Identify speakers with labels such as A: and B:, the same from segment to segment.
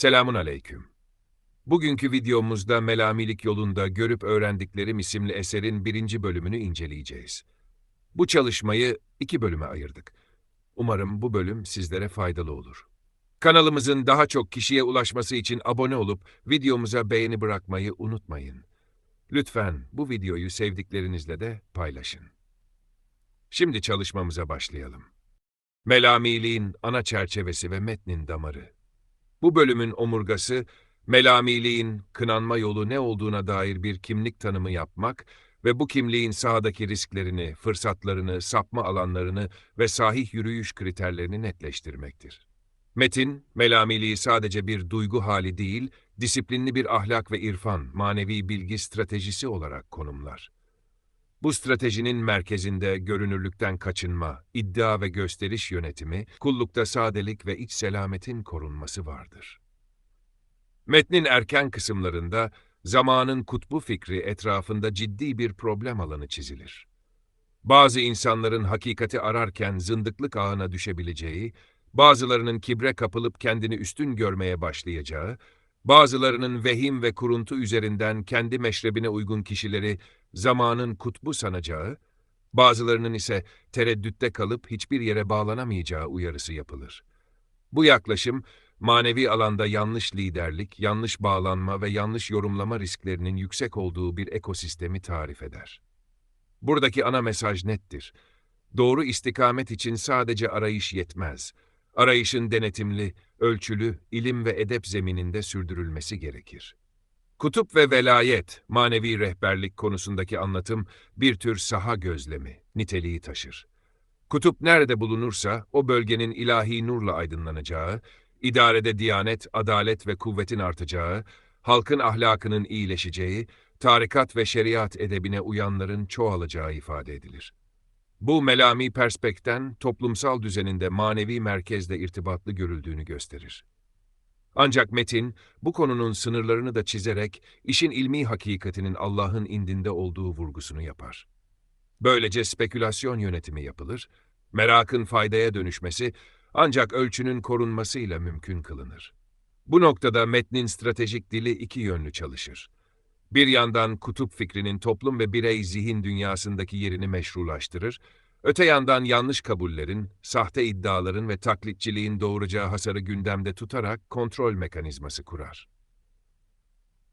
A: Selamun aleyküm. Bugünkü videomuzda Melamilik yolunda görüp öğrendiklerim isimli eserin birinci bölümünü inceleyeceğiz. Bu çalışmayı iki bölüme ayırdık. Umarım bu bölüm sizlere faydalı olur. Kanalımızın daha çok kişiye ulaşması için abone olup videomuza beğeni bırakmayı unutmayın. Lütfen bu videoyu sevdiklerinizle de paylaşın. Şimdi çalışmamıza başlayalım. Melamiliğin ana çerçevesi ve metnin damarı. Bu bölümün omurgası, melamiliğin kınanma yolu ne olduğuna dair bir kimlik tanımı yapmak ve bu kimliğin sahadaki risklerini, fırsatlarını, sapma alanlarını ve sahih yürüyüş kriterlerini netleştirmektir. Metin, melamiliği sadece bir duygu hali değil, disiplinli bir ahlak ve irfan, manevi bilgi stratejisi olarak konumlar. Bu stratejinin merkezinde görünürlükten kaçınma, iddia ve gösteriş yönetimi, kullukta sadelik ve iç selametin korunması vardır. Metnin erken kısımlarında zamanın kutbu fikri etrafında ciddi bir problem alanı çizilir. Bazı insanların hakikati ararken zındıklık ağına düşebileceği, bazılarının kibre kapılıp kendini üstün görmeye başlayacağı, bazılarının vehim ve kuruntu üzerinden kendi meşrebine uygun kişileri zamanın kutbu sanacağı, bazılarının ise tereddütte kalıp hiçbir yere bağlanamayacağı uyarısı yapılır. Bu yaklaşım, manevi alanda yanlış liderlik, yanlış bağlanma ve yanlış yorumlama risklerinin yüksek olduğu bir ekosistemi tarif eder. Buradaki ana mesaj nettir. Doğru istikamet için sadece arayış yetmez. Arayışın denetimli, ölçülü, ilim ve edep zemininde sürdürülmesi gerekir. Kutup ve velayet, manevi rehberlik konusundaki anlatım bir tür saha gözlemi, niteliği taşır. Kutup nerede bulunursa o bölgenin ilahi nurla aydınlanacağı, idarede diyanet, adalet ve kuvvetin artacağı, halkın ahlakının iyileşeceği, tarikat ve şeriat edebine uyanların çoğalacağı ifade edilir. Bu melami perspekten toplumsal düzeninde manevi merkezle irtibatlı görüldüğünü gösterir. Ancak metin, bu konunun sınırlarını da çizerek işin ilmi hakikatinin Allah'ın indinde olduğu vurgusunu yapar. Böylece spekülasyon yönetimi yapılır, merakın faydaya dönüşmesi ancak ölçünün korunmasıyla mümkün kılınır. Bu noktada metnin stratejik dili iki yönlü çalışır. Bir yandan kutup fikrinin toplum ve birey zihin dünyasındaki yerini meşrulaştırır, öte yandan yanlış kabullerin, sahte iddiaların ve taklitçiliğin doğuracağı hasarı gündemde tutarak kontrol mekanizması kurar.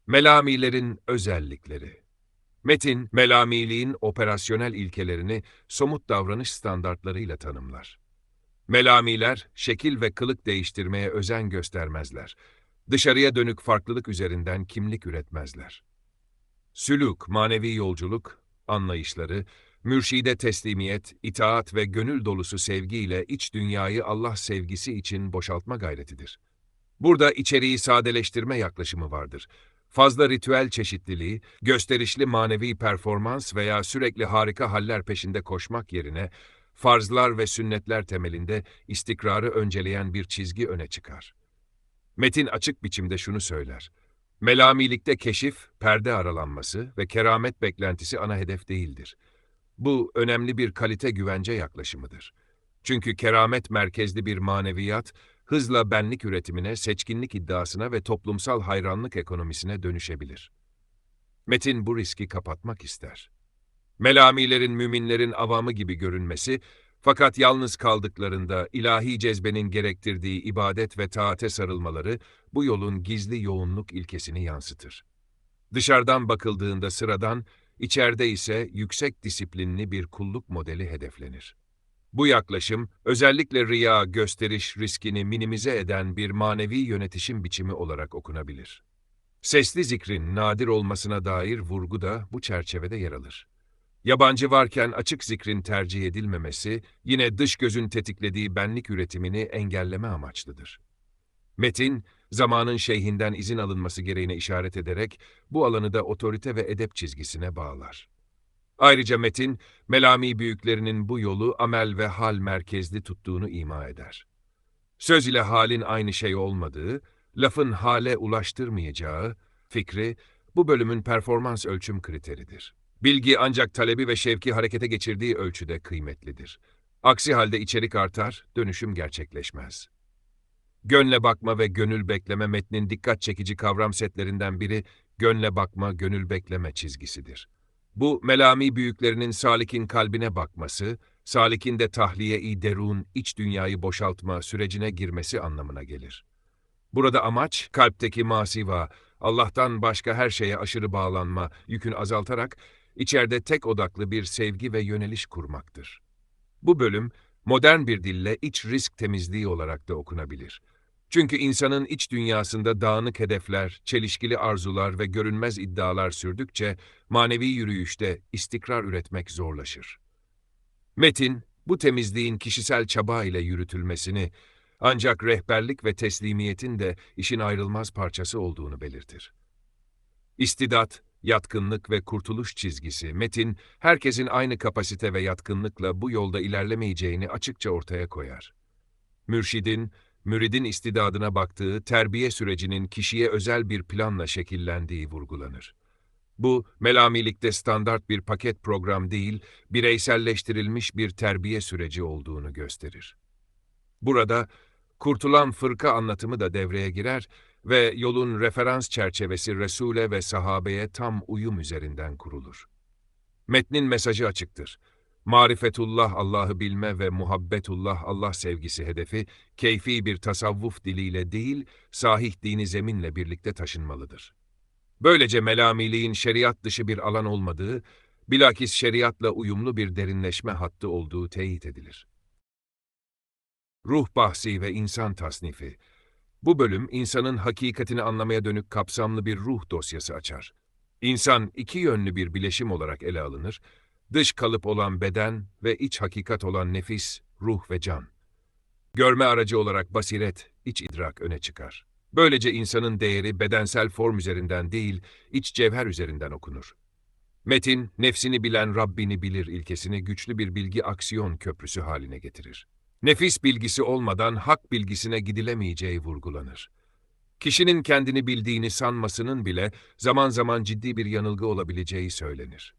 A: Melamilerin özellikleri Metin, melamiliğin operasyonel ilkelerini somut davranış standartlarıyla tanımlar. Melamiler, şekil ve kılık değiştirmeye özen göstermezler. Dışarıya dönük farklılık üzerinden kimlik üretmezler. Sülük, manevi yolculuk, anlayışları, mürşide teslimiyet, itaat ve gönül dolusu sevgiyle iç dünyayı Allah sevgisi için boşaltma gayretidir. Burada içeriği sadeleştirme yaklaşımı vardır. Fazla ritüel çeşitliliği, gösterişli manevi performans veya sürekli harika haller peşinde koşmak yerine, farzlar ve sünnetler temelinde istikrarı önceleyen bir çizgi öne çıkar. Metin açık biçimde şunu söyler. Melamilikte keşif, perde aralanması ve keramet beklentisi ana hedef değildir. Bu önemli bir kalite güvence yaklaşımıdır. Çünkü keramet merkezli bir maneviyat, hızla benlik üretimine, seçkinlik iddiasına ve toplumsal hayranlık ekonomisine dönüşebilir. Metin bu riski kapatmak ister. Melamilerin müminlerin avamı gibi görünmesi, fakat yalnız kaldıklarında ilahi cezbenin gerektirdiği ibadet ve taate sarılmaları bu yolun gizli yoğunluk ilkesini yansıtır. Dışarıdan bakıldığında sıradan, içeride ise yüksek disiplinli bir kulluk modeli hedeflenir. Bu yaklaşım, özellikle riya, gösteriş riskini minimize eden bir manevi yönetişim biçimi olarak okunabilir. Sesli zikrin nadir olmasına dair vurgu da bu çerçevede yer alır. Yabancı varken açık zikrin tercih edilmemesi, yine dış gözün tetiklediği benlik üretimini engelleme amaçlıdır. Metin, zamanın şeyhinden izin alınması gereğine işaret ederek bu alanı da otorite ve edep çizgisine bağlar. Ayrıca metin, Melami büyüklerinin bu yolu amel ve hal merkezli tuttuğunu ima eder. Söz ile halin aynı şey olmadığı, lafın hale ulaştırmayacağı fikri bu bölümün performans ölçüm kriteridir. Bilgi ancak talebi ve şevki harekete geçirdiği ölçüde kıymetlidir. Aksi halde içerik artar, dönüşüm gerçekleşmez. Gönle bakma ve gönül bekleme metnin dikkat çekici kavram setlerinden biri gönle bakma, gönül bekleme çizgisidir. Bu, Melami büyüklerinin Salik'in kalbine bakması, Salik'in de tahliye-i derun, iç dünyayı boşaltma sürecine girmesi anlamına gelir. Burada amaç, kalpteki masiva, Allah'tan başka her şeye aşırı bağlanma, yükünü azaltarak, içeride tek odaklı bir sevgi ve yöneliş kurmaktır. Bu bölüm, modern bir dille iç risk temizliği olarak da okunabilir. Çünkü insanın iç dünyasında dağınık hedefler, çelişkili arzular ve görünmez iddialar sürdükçe manevi yürüyüşte istikrar üretmek zorlaşır. Metin, bu temizliğin kişisel çaba ile yürütülmesini, ancak rehberlik ve teslimiyetin de işin ayrılmaz parçası olduğunu belirtir. İstidat, yatkınlık ve kurtuluş çizgisi, Metin, herkesin aynı kapasite ve yatkınlıkla bu yolda ilerlemeyeceğini açıkça ortaya koyar. Mürşidin, müridin istidadına baktığı terbiye sürecinin kişiye özel bir planla şekillendiği vurgulanır. Bu, melamilikte standart bir paket program değil, bireyselleştirilmiş bir terbiye süreci olduğunu gösterir. Burada, kurtulan fırka anlatımı da devreye girer ve yolun referans çerçevesi Resul'e ve sahabeye tam uyum üzerinden kurulur. Metnin mesajı açıktır. Marifetullah Allah'ı bilme ve muhabbetullah Allah sevgisi hedefi, keyfi bir tasavvuf diliyle değil, sahih dini zeminle birlikte taşınmalıdır. Böylece melamiliğin şeriat dışı bir alan olmadığı, bilakis şeriatla uyumlu bir derinleşme hattı olduğu teyit edilir. Ruh bahsi ve insan tasnifi Bu bölüm, insanın hakikatini anlamaya dönük kapsamlı bir ruh dosyası açar. İnsan iki yönlü bir bileşim olarak ele alınır, dış kalıp olan beden ve iç hakikat olan nefis, ruh ve can. Görme aracı olarak basiret, iç idrak öne çıkar. Böylece insanın değeri bedensel form üzerinden değil, iç cevher üzerinden okunur. Metin, nefsini bilen Rabbini bilir ilkesini güçlü bir bilgi aksiyon köprüsü haline getirir. Nefis bilgisi olmadan hak bilgisine gidilemeyeceği vurgulanır. Kişinin kendini bildiğini sanmasının bile zaman zaman ciddi bir yanılgı olabileceği söylenir.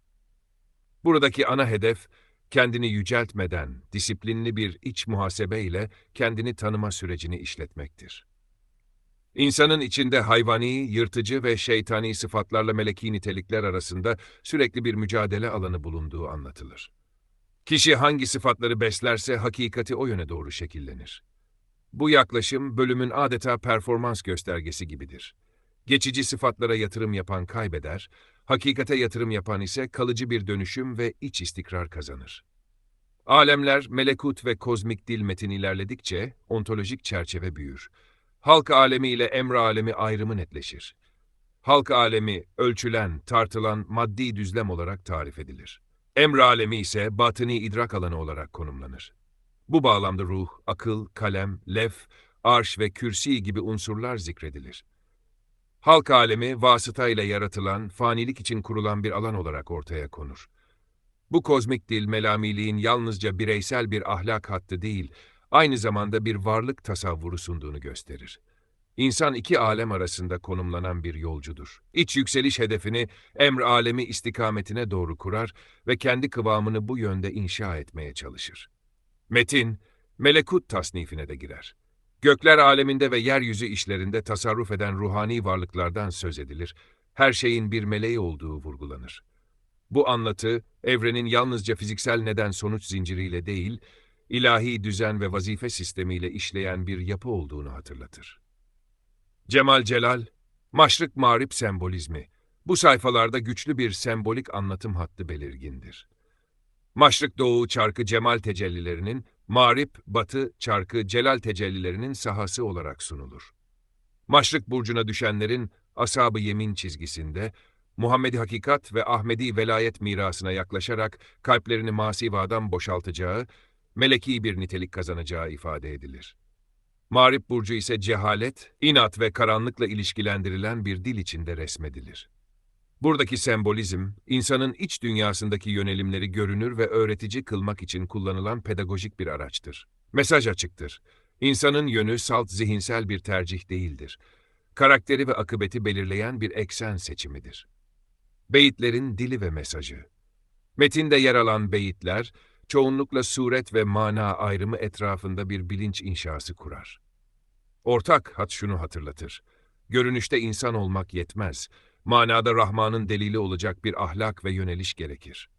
A: Buradaki ana hedef, kendini yüceltmeden, disiplinli bir iç muhasebe ile kendini tanıma sürecini işletmektir. İnsanın içinde hayvani, yırtıcı ve şeytani sıfatlarla meleki nitelikler arasında sürekli bir mücadele alanı bulunduğu anlatılır. Kişi hangi sıfatları beslerse hakikati o yöne doğru şekillenir. Bu yaklaşım bölümün adeta performans göstergesi gibidir. Geçici sıfatlara yatırım yapan kaybeder, hakikate yatırım yapan ise kalıcı bir dönüşüm ve iç istikrar kazanır. Alemler, melekut ve kozmik dil metin ilerledikçe ontolojik çerçeve büyür. Halk alemi ile emr alemi ayrımı netleşir. Halk alemi, ölçülen, tartılan maddi düzlem olarak tarif edilir. Emr alemi ise batıni idrak alanı olarak konumlanır. Bu bağlamda ruh, akıl, kalem, lef, arş ve kürsi gibi unsurlar zikredilir. Halk alemi vasıtayla yaratılan, fanilik için kurulan bir alan olarak ortaya konur. Bu kozmik dil melamiliğin yalnızca bireysel bir ahlak hattı değil, aynı zamanda bir varlık tasavvuru sunduğunu gösterir. İnsan iki alem arasında konumlanan bir yolcudur. İç yükseliş hedefini emr alemi istikametine doğru kurar ve kendi kıvamını bu yönde inşa etmeye çalışır. Metin, melekut tasnifine de girer. Gökler aleminde ve yeryüzü işlerinde tasarruf eden ruhani varlıklardan söz edilir, her şeyin bir meleği olduğu vurgulanır. Bu anlatı, evrenin yalnızca fiziksel neden-sonuç zinciriyle değil, ilahi düzen ve vazife sistemiyle işleyen bir yapı olduğunu hatırlatır. Cemal Celal, Maşrık Mağrip sembolizmi, bu sayfalarda güçlü bir sembolik anlatım hattı belirgindir. Maşrık Doğu çarkı Cemal tecellilerinin, Mağrip Batı çarkı Celal tecellilerinin sahası olarak sunulur. Maşrık burcuna düşenlerin ashab-ı yemin çizgisinde, Muhammedi hakikat ve Ahmedi velayet mirasına yaklaşarak kalplerini masivadan boşaltacağı, meleki bir nitelik kazanacağı ifade edilir. Mağrip burcu ise cehalet, inat ve karanlıkla ilişkilendirilen bir dil içinde resmedilir. Buradaki sembolizm, insanın iç dünyasındaki yönelimleri görünür ve öğretici kılmak için kullanılan pedagojik bir araçtır. Mesaj açıktır. İnsanın yönü salt zihinsel bir tercih değildir. Karakteri ve akıbeti belirleyen bir eksen seçimidir. Beyitlerin dili ve mesajı Metinde yer alan beyitler, çoğunlukla suret ve mana ayrımı etrafında bir bilinç inşası kurar. Ortak hat şunu hatırlatır. Görünüşte insan olmak yetmez. Manada Rahman'ın delili olacak bir ahlak ve yöneliş gerekir.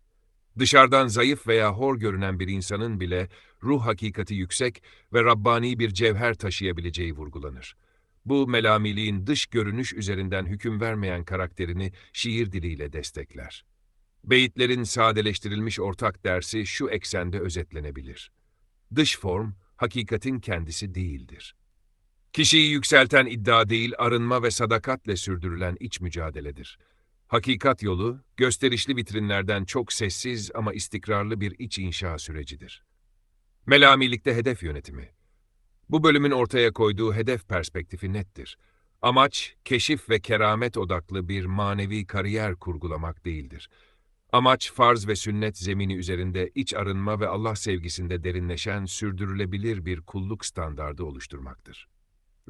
A: Dışarıdan zayıf veya hor görünen bir insanın bile ruh hakikati yüksek ve Rabbani bir cevher taşıyabileceği vurgulanır. Bu melamiliğin dış görünüş üzerinden hüküm vermeyen karakterini şiir diliyle destekler. Beyitlerin sadeleştirilmiş ortak dersi şu eksende özetlenebilir. Dış form, hakikatin kendisi değildir. Kişiyi yükselten iddia değil, arınma ve sadakatle sürdürülen iç mücadeledir. Hakikat yolu, gösterişli vitrinlerden çok sessiz ama istikrarlı bir iç inşa sürecidir. Melamilikte hedef yönetimi. Bu bölümün ortaya koyduğu hedef perspektifi nettir. Amaç, keşif ve keramet odaklı bir manevi kariyer kurgulamak değildir. Amaç, farz ve sünnet zemini üzerinde iç arınma ve Allah sevgisinde derinleşen, sürdürülebilir bir kulluk standardı oluşturmaktır.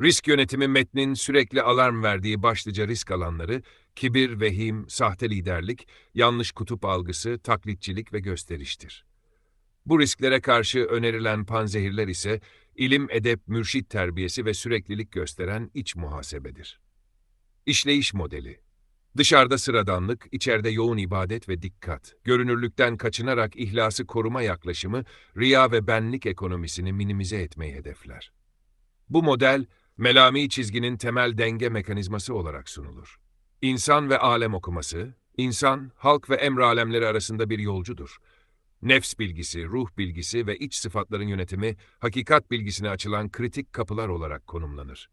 A: Risk yönetimi metnin sürekli alarm verdiği başlıca risk alanları, kibir, vehim, sahte liderlik, yanlış kutup algısı, taklitçilik ve gösteriştir. Bu risklere karşı önerilen panzehirler ise, ilim, edep, mürşit terbiyesi ve süreklilik gösteren iç muhasebedir. İşleyiş modeli Dışarıda sıradanlık, içeride yoğun ibadet ve dikkat, görünürlükten kaçınarak ihlası koruma yaklaşımı, riya ve benlik ekonomisini minimize etmeyi hedefler. Bu model, melami çizginin temel denge mekanizması olarak sunulur. İnsan ve alem okuması, insan, halk ve emr alemleri arasında bir yolcudur. Nefs bilgisi, ruh bilgisi ve iç sıfatların yönetimi, hakikat bilgisine açılan kritik kapılar olarak konumlanır.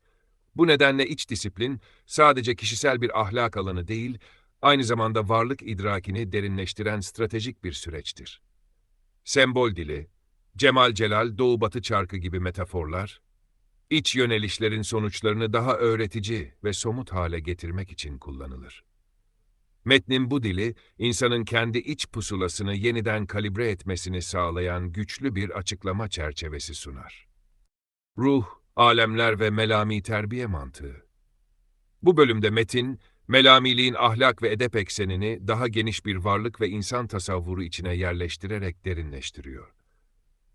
A: Bu nedenle iç disiplin, sadece kişisel bir ahlak alanı değil, aynı zamanda varlık idrakini derinleştiren stratejik bir süreçtir. Sembol dili, Cemal Celal, Doğu Batı çarkı gibi metaforlar, iç yönelişlerin sonuçlarını daha öğretici ve somut hale getirmek için kullanılır. Metnin bu dili, insanın kendi iç pusulasını yeniden kalibre etmesini sağlayan güçlü bir açıklama çerçevesi sunar. Ruh, alemler ve melami terbiye mantığı. Bu bölümde metin, melamiliğin ahlak ve edep eksenini daha geniş bir varlık ve insan tasavvuru içine yerleştirerek derinleştiriyor.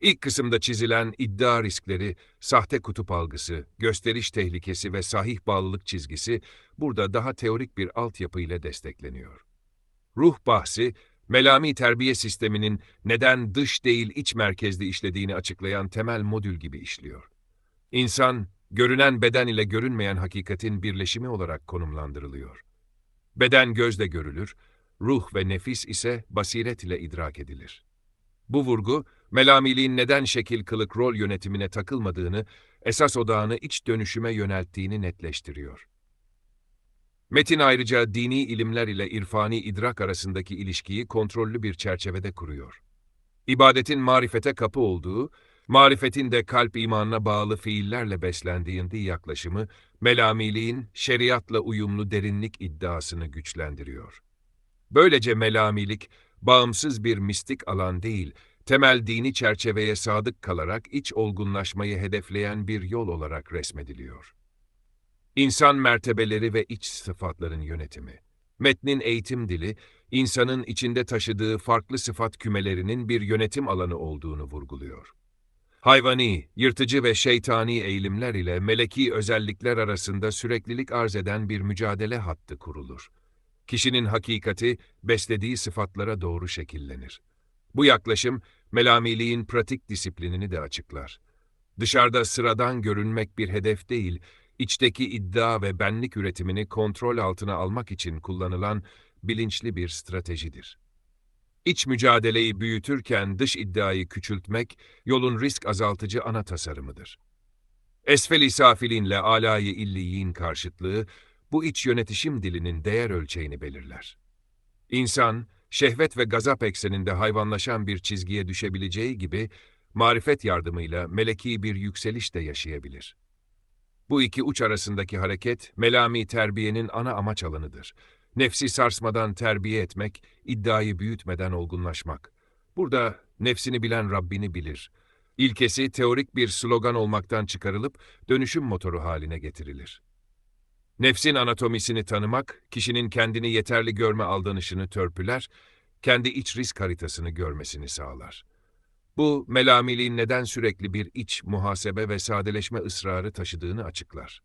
A: İlk kısımda çizilen iddia riskleri, sahte kutup algısı, gösteriş tehlikesi ve sahih bağlılık çizgisi burada daha teorik bir altyapı ile destekleniyor. Ruh bahsi, melami terbiye sisteminin neden dış değil iç merkezli işlediğini açıklayan temel modül gibi işliyor. İnsan, görünen beden ile görünmeyen hakikatin birleşimi olarak konumlandırılıyor. Beden gözle görülür, ruh ve nefis ise basiret ile idrak edilir. Bu vurgu, melamiliğin neden şekil kılık rol yönetimine takılmadığını, esas odağını iç dönüşüme yönelttiğini netleştiriyor. Metin ayrıca dini ilimler ile irfani idrak arasındaki ilişkiyi kontrollü bir çerçevede kuruyor. İbadetin marifete kapı olduğu, marifetin de kalp imanına bağlı fiillerle beslendiği yaklaşımı, melamiliğin şeriatla uyumlu derinlik iddiasını güçlendiriyor. Böylece melamilik, bağımsız bir mistik alan değil, temel dini çerçeveye sadık kalarak iç olgunlaşmayı hedefleyen bir yol olarak resmediliyor. İnsan mertebeleri ve iç sıfatların yönetimi. Metnin eğitim dili, insanın içinde taşıdığı farklı sıfat kümelerinin bir yönetim alanı olduğunu vurguluyor. Hayvani, yırtıcı ve şeytani eğilimler ile meleki özellikler arasında süreklilik arz eden bir mücadele hattı kurulur. Kişinin hakikati, beslediği sıfatlara doğru şekillenir. Bu yaklaşım, melamiliğin pratik disiplinini de açıklar. Dışarıda sıradan görünmek bir hedef değil, içteki iddia ve benlik üretimini kontrol altına almak için kullanılan bilinçli bir stratejidir. İç mücadeleyi büyütürken dış iddiayı küçültmek, yolun risk azaltıcı ana tasarımıdır. Esfel-i safilinle alayı illiyin karşıtlığı, bu iç yönetişim dilinin değer ölçeğini belirler. İnsan, şehvet ve gazap ekseninde hayvanlaşan bir çizgiye düşebileceği gibi, marifet yardımıyla meleki bir yükseliş de yaşayabilir. Bu iki uç arasındaki hareket, melami terbiyenin ana amaç alanıdır. Nefsi sarsmadan terbiye etmek, iddiayı büyütmeden olgunlaşmak. Burada nefsini bilen Rabbini bilir. İlkesi teorik bir slogan olmaktan çıkarılıp dönüşüm motoru haline getirilir. Nefsin anatomisini tanımak, kişinin kendini yeterli görme aldanışını törpüler, kendi iç risk haritasını görmesini sağlar. Bu, melamiliğin neden sürekli bir iç muhasebe ve sadeleşme ısrarı taşıdığını açıklar.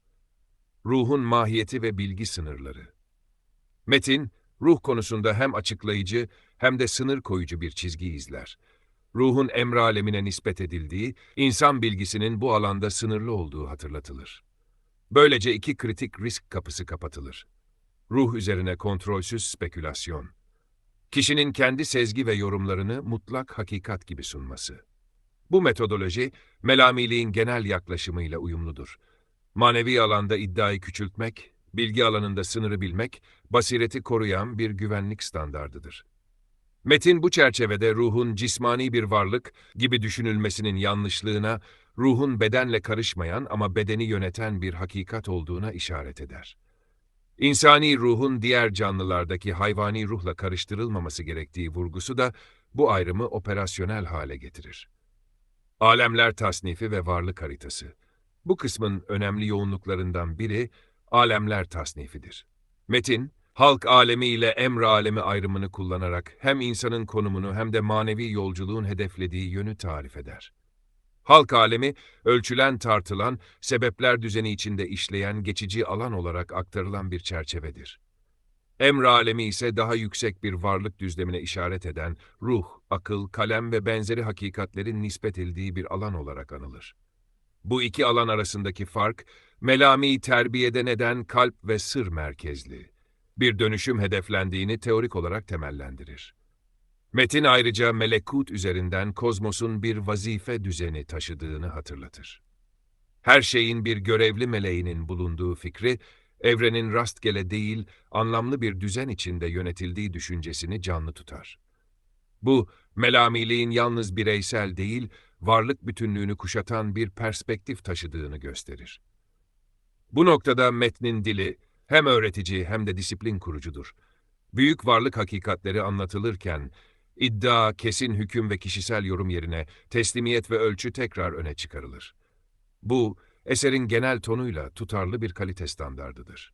A: Ruhun mahiyeti ve bilgi sınırları. Metin, ruh konusunda hem açıklayıcı hem de sınır koyucu bir çizgi izler. Ruhun emre alemine nispet edildiği, insan bilgisinin bu alanda sınırlı olduğu hatırlatılır. Böylece iki kritik risk kapısı kapatılır. Ruh üzerine kontrolsüz spekülasyon. Kişinin kendi sezgi ve yorumlarını mutlak hakikat gibi sunması. Bu metodoloji, melamiliğin genel yaklaşımıyla uyumludur. Manevi alanda iddiayı küçültmek, bilgi alanında sınırı bilmek, basireti koruyan bir güvenlik standardıdır. Metin bu çerçevede ruhun cismani bir varlık gibi düşünülmesinin yanlışlığına, ruhun bedenle karışmayan ama bedeni yöneten bir hakikat olduğuna işaret eder. İnsani ruhun diğer canlılardaki hayvani ruhla karıştırılmaması gerektiği vurgusu da bu ayrımı operasyonel hale getirir. Alemler tasnifi ve varlık haritası. Bu kısmın önemli yoğunluklarından biri alemler tasnifidir. Metin, halk alemi ile emr alemi ayrımını kullanarak hem insanın konumunu hem de manevi yolculuğun hedeflediği yönü tarif eder. Halk alemi, ölçülen tartılan, sebepler düzeni içinde işleyen geçici alan olarak aktarılan bir çerçevedir. Emr alemi ise daha yüksek bir varlık düzlemine işaret eden ruh, akıl, kalem ve benzeri hakikatlerin nispet edildiği bir alan olarak anılır. Bu iki alan arasındaki fark, melami terbiyede neden kalp ve sır merkezli, bir dönüşüm hedeflendiğini teorik olarak temellendirir. Metin ayrıca melekut üzerinden kozmosun bir vazife düzeni taşıdığını hatırlatır. Her şeyin bir görevli meleğinin bulunduğu fikri, evrenin rastgele değil, anlamlı bir düzen içinde yönetildiği düşüncesini canlı tutar. Bu, melamiliğin yalnız bireysel değil, varlık bütünlüğünü kuşatan bir perspektif taşıdığını gösterir. Bu noktada metnin dili hem öğretici hem de disiplin kurucudur. Büyük varlık hakikatleri anlatılırken, iddia, kesin hüküm ve kişisel yorum yerine teslimiyet ve ölçü tekrar öne çıkarılır. Bu, eserin genel tonuyla tutarlı bir kalite standardıdır.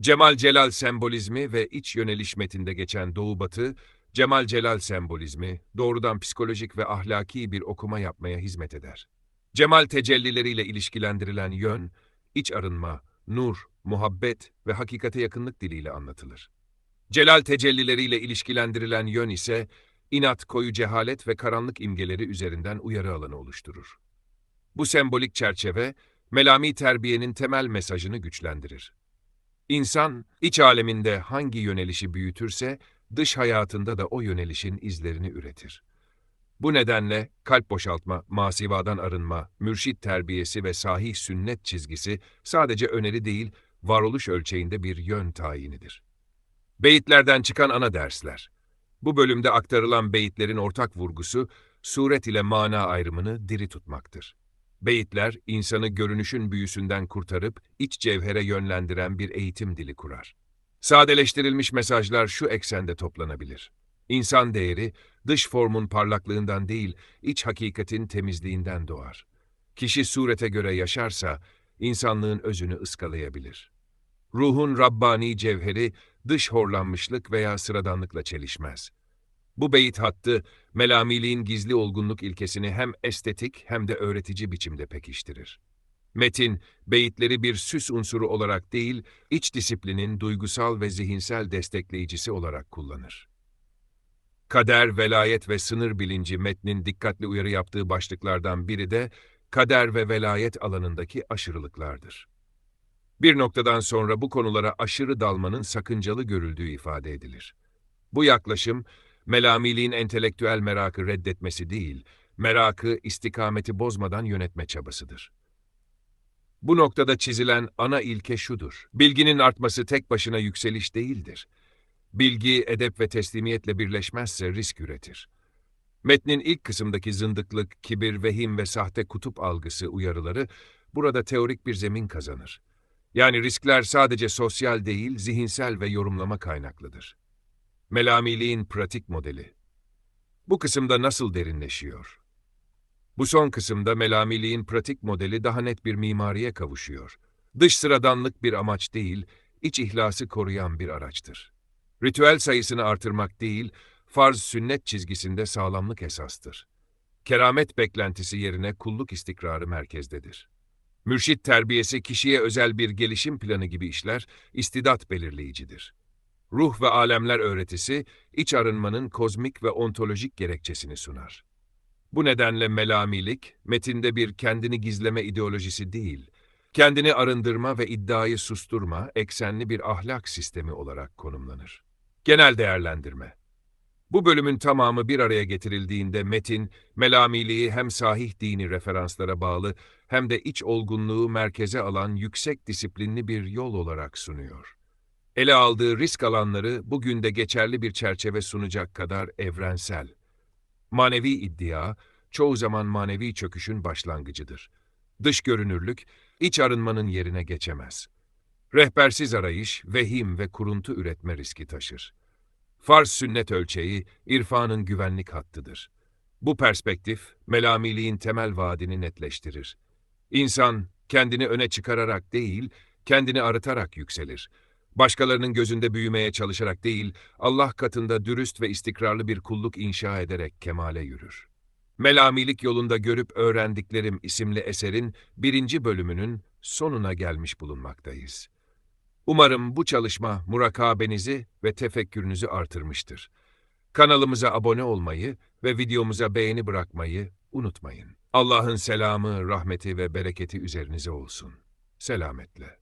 A: Cemal Celal sembolizmi ve iç yöneliş metinde geçen Doğu Batı, Cemal Celal sembolizmi doğrudan psikolojik ve ahlaki bir okuma yapmaya hizmet eder. Cemal tecellileriyle ilişkilendirilen yön, iç arınma, nur, muhabbet ve hakikate yakınlık diliyle anlatılır. Celal tecellileriyle ilişkilendirilen yön ise, inat, koyu cehalet ve karanlık imgeleri üzerinden uyarı alanı oluşturur. Bu sembolik çerçeve, melami terbiyenin temel mesajını güçlendirir. İnsan, iç aleminde hangi yönelişi büyütürse, dış hayatında da o yönelişin izlerini üretir. Bu nedenle kalp boşaltma, masivadan arınma, mürşit terbiyesi ve sahih sünnet çizgisi sadece öneri değil, varoluş ölçeğinde bir yön tayinidir. Beyitlerden çıkan ana dersler. Bu bölümde aktarılan beyitlerin ortak vurgusu, suret ile mana ayrımını diri tutmaktır. Beyitler, insanı görünüşün büyüsünden kurtarıp iç cevhere yönlendiren bir eğitim dili kurar. Sadeleştirilmiş mesajlar şu eksende toplanabilir. İnsan değeri, dış formun parlaklığından değil, iç hakikatin temizliğinden doğar. Kişi surete göre yaşarsa, insanlığın özünü ıskalayabilir. Ruhun Rabbani cevheri, dış horlanmışlık veya sıradanlıkla çelişmez. Bu beyit hattı, melamiliğin gizli olgunluk ilkesini hem estetik hem de öğretici biçimde pekiştirir. Metin, beyitleri bir süs unsuru olarak değil, iç disiplinin duygusal ve zihinsel destekleyicisi olarak kullanır. Kader, velayet ve sınır bilinci metnin dikkatli uyarı yaptığı başlıklardan biri de, kader ve velayet alanındaki aşırılıklardır. Bir noktadan sonra bu konulara aşırı dalmanın sakıncalı görüldüğü ifade edilir. Bu yaklaşım, melamiliğin entelektüel merakı reddetmesi değil, merakı istikameti bozmadan yönetme çabasıdır. Bu noktada çizilen ana ilke şudur. Bilginin artması tek başına yükseliş değildir. Bilgi, edep ve teslimiyetle birleşmezse risk üretir. Metnin ilk kısımdaki zındıklık, kibir, vehim ve sahte kutup algısı uyarıları burada teorik bir zemin kazanır. Yani riskler sadece sosyal değil, zihinsel ve yorumlama kaynaklıdır. Melamiliğin pratik modeli. Bu kısımda nasıl derinleşiyor? Bu son kısımda melamiliğin pratik modeli daha net bir mimariye kavuşuyor. Dış sıradanlık bir amaç değil, iç ihlası koruyan bir araçtır. Ritüel sayısını artırmak değil, farz sünnet çizgisinde sağlamlık esastır. keramet beklentisi yerine kulluk istikrarı merkezdedir. Mürşit terbiyesi kişiye özel bir gelişim planı gibi işler, istidat belirleyicidir. Ruh ve alemler öğretisi, iç arınmanın kozmik ve ontolojik gerekçesini sunar. Bu nedenle melamilik, metinde bir kendini gizleme ideolojisi değil, kendini arındırma ve iddiayı susturma eksenli bir ahlak sistemi olarak konumlanır. Genel değerlendirme Bu bölümün tamamı bir araya getirildiğinde metin, melamiliği hem sahih dini referanslara bağlı hem de iç olgunluğu merkeze alan yüksek disiplinli bir yol olarak sunuyor. Ele aldığı risk alanları bugün de geçerli bir çerçeve sunacak kadar evrensel. Manevi iddia, çoğu zaman manevi çöküşün başlangıcıdır. Dış görünürlük, iç arınmanın yerine geçemez. Rehbersiz arayış, vehim ve kuruntu üretme riski taşır. Farz sünnet ölçeği, irfanın güvenlik hattıdır. Bu perspektif, melamiliğin temel vaadini netleştirir. İnsan, kendini öne çıkararak değil, kendini arıtarak yükselir. Başkalarının gözünde büyümeye çalışarak değil, Allah katında dürüst ve istikrarlı bir kulluk inşa ederek kemale yürür. Melamilik yolunda görüp öğrendiklerim isimli eserin birinci bölümünün sonuna gelmiş bulunmaktayız. Umarım bu çalışma murakabenizi ve tefekkürünüzü artırmıştır. Kanalımıza abone olmayı ve videomuza beğeni bırakmayı unutmayın. Allah'ın selamı, rahmeti ve bereketi üzerinize olsun. Selametle.